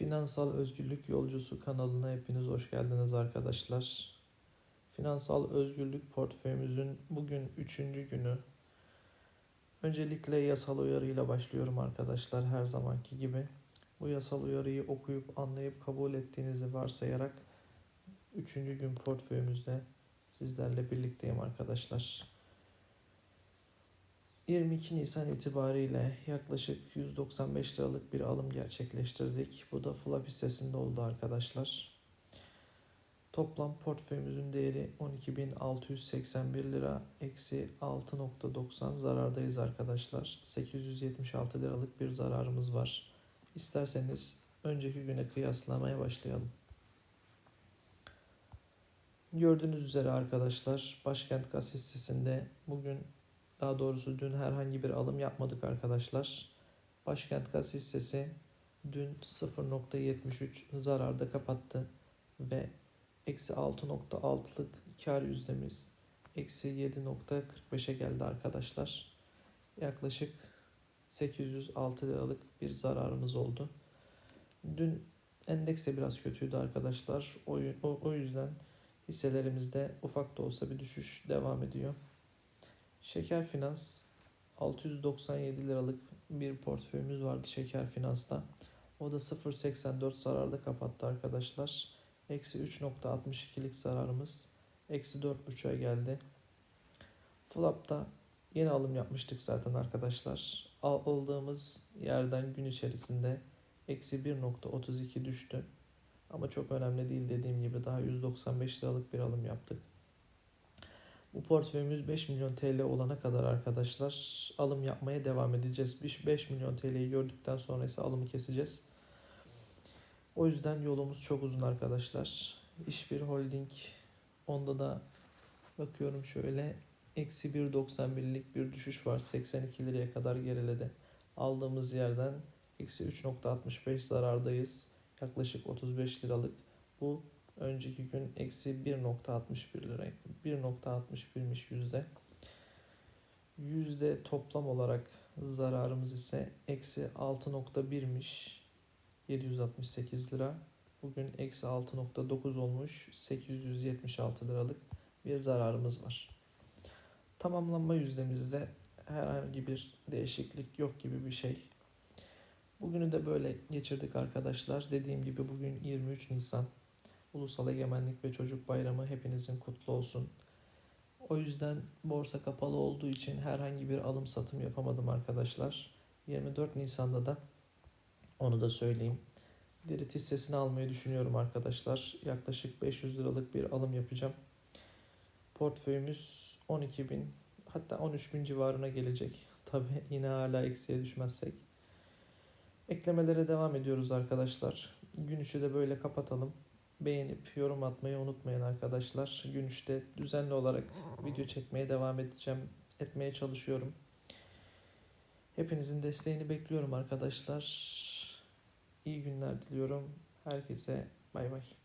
Finansal Özgürlük Yolcusu kanalına hepiniz hoş geldiniz arkadaşlar. Finansal Özgürlük portföyümüzün bugün üçüncü günü. Öncelikle yasal uyarıyla başlıyorum arkadaşlar her zamanki gibi. Bu yasal uyarıyı okuyup anlayıp kabul ettiğinizi varsayarak üçüncü gün portföyümüzde sizlerle birlikteyim arkadaşlar. 22 Nisan itibariyle yaklaşık 195 liralık bir alım gerçekleştirdik. Bu da Flap hissesinde oldu arkadaşlar. Toplam portföyümüzün değeri 12.681 lira eksi 6.90 zarardayız arkadaşlar. 876 liralık bir zararımız var. İsterseniz önceki güne kıyaslamaya başlayalım. Gördüğünüz üzere arkadaşlar Başkent Gaz hissesinde bugün daha doğrusu dün herhangi bir alım yapmadık arkadaşlar. Başkent Gaz hissesi dün 0.73 zararda kapattı ve eksi 6.6'lık kar yüzdemiz eksi 7.45'e geldi arkadaşlar. Yaklaşık 806 liralık bir zararımız oldu. Dün endeks de biraz kötüydü arkadaşlar. O, o, o yüzden hisselerimizde ufak da olsa bir düşüş devam ediyor. Şeker Finans 697 liralık bir portföyümüz vardı Şeker Finans'ta. O da 0.84 zararda kapattı arkadaşlar. Eksi 3.62'lik zararımız eksi 4.5'a geldi. Flap'ta yeni alım yapmıştık zaten arkadaşlar. Aldığımız yerden gün içerisinde eksi 1.32 düştü. Ama çok önemli değil dediğim gibi daha 195 liralık bir alım yaptık. Bu portföyümüz 5 milyon TL olana kadar arkadaşlar alım yapmaya devam edeceğiz. 5 milyon TL'yi gördükten sonra ise alımı keseceğiz. O yüzden yolumuz çok uzun arkadaşlar. İşbir Holding onda da bakıyorum şöyle eksi 1.91'lik bir düşüş var. 82 liraya kadar geriledi. Aldığımız yerden eksi 3.65 zarardayız. Yaklaşık 35 liralık. Bu önceki gün eksi 1.61 lira 1.61'miş yüzde. Yüzde toplam olarak zararımız ise eksi 6.1'miş 768 lira. Bugün eksi 6.9 olmuş 876 liralık bir zararımız var. Tamamlanma yüzdemizde herhangi bir değişiklik yok gibi bir şey. Bugünü de böyle geçirdik arkadaşlar. Dediğim gibi bugün 23 Nisan. Ulusal Egemenlik ve Çocuk Bayramı hepinizin kutlu olsun. O yüzden borsa kapalı olduğu için herhangi bir alım satım yapamadım arkadaşlar. 24 Nisan'da da onu da söyleyeyim. Dirit hissesini almayı düşünüyorum arkadaşlar. Yaklaşık 500 liralık bir alım yapacağım. Portföyümüz 12 bin hatta 13 bin civarına gelecek. Tabi yine hala eksiye düşmezsek. Eklemelere devam ediyoruz arkadaşlar. Gün içi de böyle kapatalım. Beğenip yorum atmayı unutmayın arkadaşlar. Gün içte düzenli olarak video çekmeye devam edeceğim. Etmeye çalışıyorum. Hepinizin desteğini bekliyorum arkadaşlar. İyi günler diliyorum. Herkese bay bay.